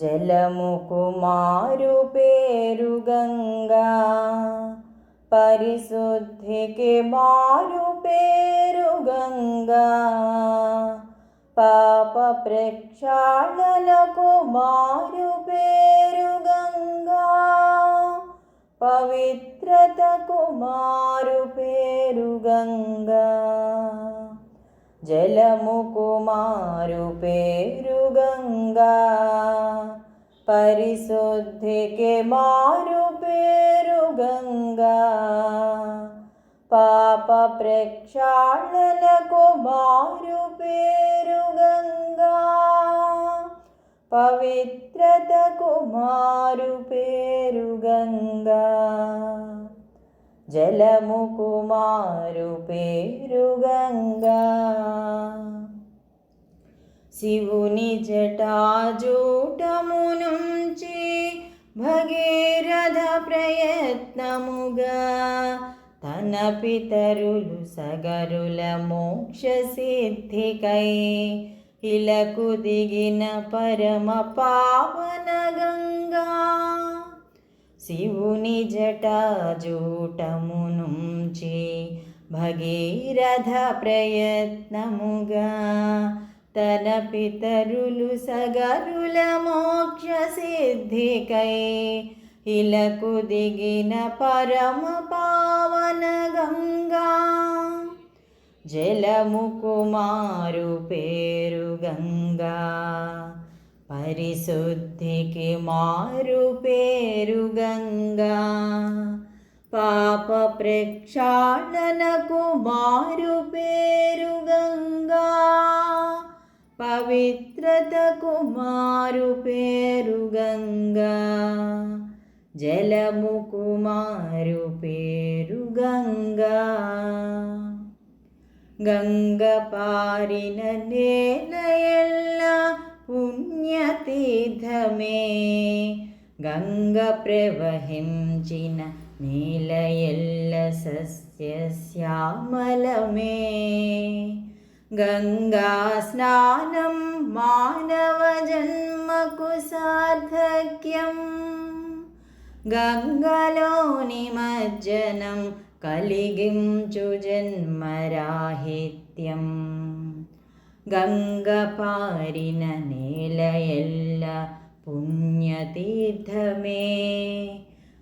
జలము కుమారు పేరు గంగా పరిశుద్ధికి మారు పేరు గంగా పాప ప్రక్షాళనకు మారు పేరు గంగా పవిత్రతకు మారు పేరు గంగా జలము కుమారు పేరు గంగా. పరిశుద్ధికి మారు పేరు గంగా. పాప ప్రక్షాళనకు మారు పేరు గంగా. పవిత్రతకు మారు పేరు గంగా. జలము కుమారు పేరు గంగా. శివుని జటాజూటమునుంచి భగీరథ ప్రయత్నముగా తన పితరులు సగరుల మోక్ష సిద్ధికై ఇలకు దిగిన పరమ పావన గంగా. శివుని జటాజూటమునుంచి భగీరథ ప్రయత్నముగా తన పితరులు సగరుల మోక్ష సిద్ధికై ఇలకు దిగిన పరమ పావన గంగా. జలము కుమారు పేరు గంగా. పరిశుద్ధికి మారు పేరు గంగా. పాప ప్రక్షాళనకు మారు పేరు గంగా. పవిత్రత కుమారు పేరు గంగా. జలము కుమారు పేరు గంగా. గంగ పారిన నేల ఎల్ల పుణ్యతీర్థమే. గంగ ప్రవహించిన నీల ఎల్ల సస్యశ్యామలమే ഗംഗാസ്നാനം മാനവജന്മകുസാധക്യം ഗംഗലോനിമജ്ജനം കലികിം ചുജന്മരാഹിത്യം. ഗംഗപാരിന നീലയല്ല പുണ്യതീർത്ഥമേ.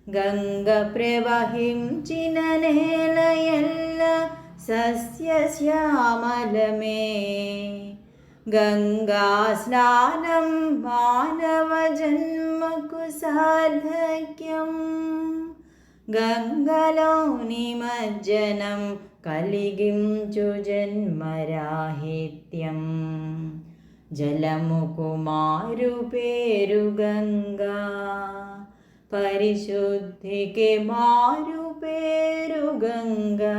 ഗംഗ പ്രവഹിം ചിന ఎల్ల పుణ్యతీర్థమే గంగ ప్రవహించిన నేల ఎల్ల సస్యశ్యామలమే గంగా స్నానం మానవ జన్మకు సార్థక్యం గంగలో నిమజ్జనం కలిగించు జన్మరాహిత్యం జలము కుమారు పేరు గంగా పరిశుద్ధికి మారు పేరు గంగా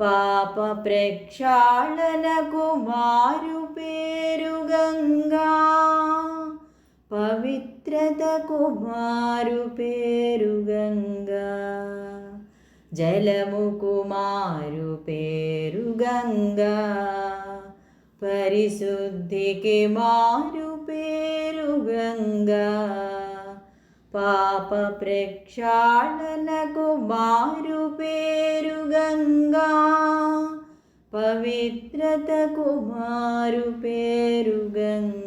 పాప ప్రక్షాళనకు మారు పేరు గంగా. పవిత్రతకు మారు పేరు గంగా. జలము కుమారు పేరు గంగా. పరిశుద్ధికి మారు పేరు గంగా. పాప ప్రక్షాళనకు మారు పేరు గంగా. పవిత్రతకు మారు పేరు గంగా.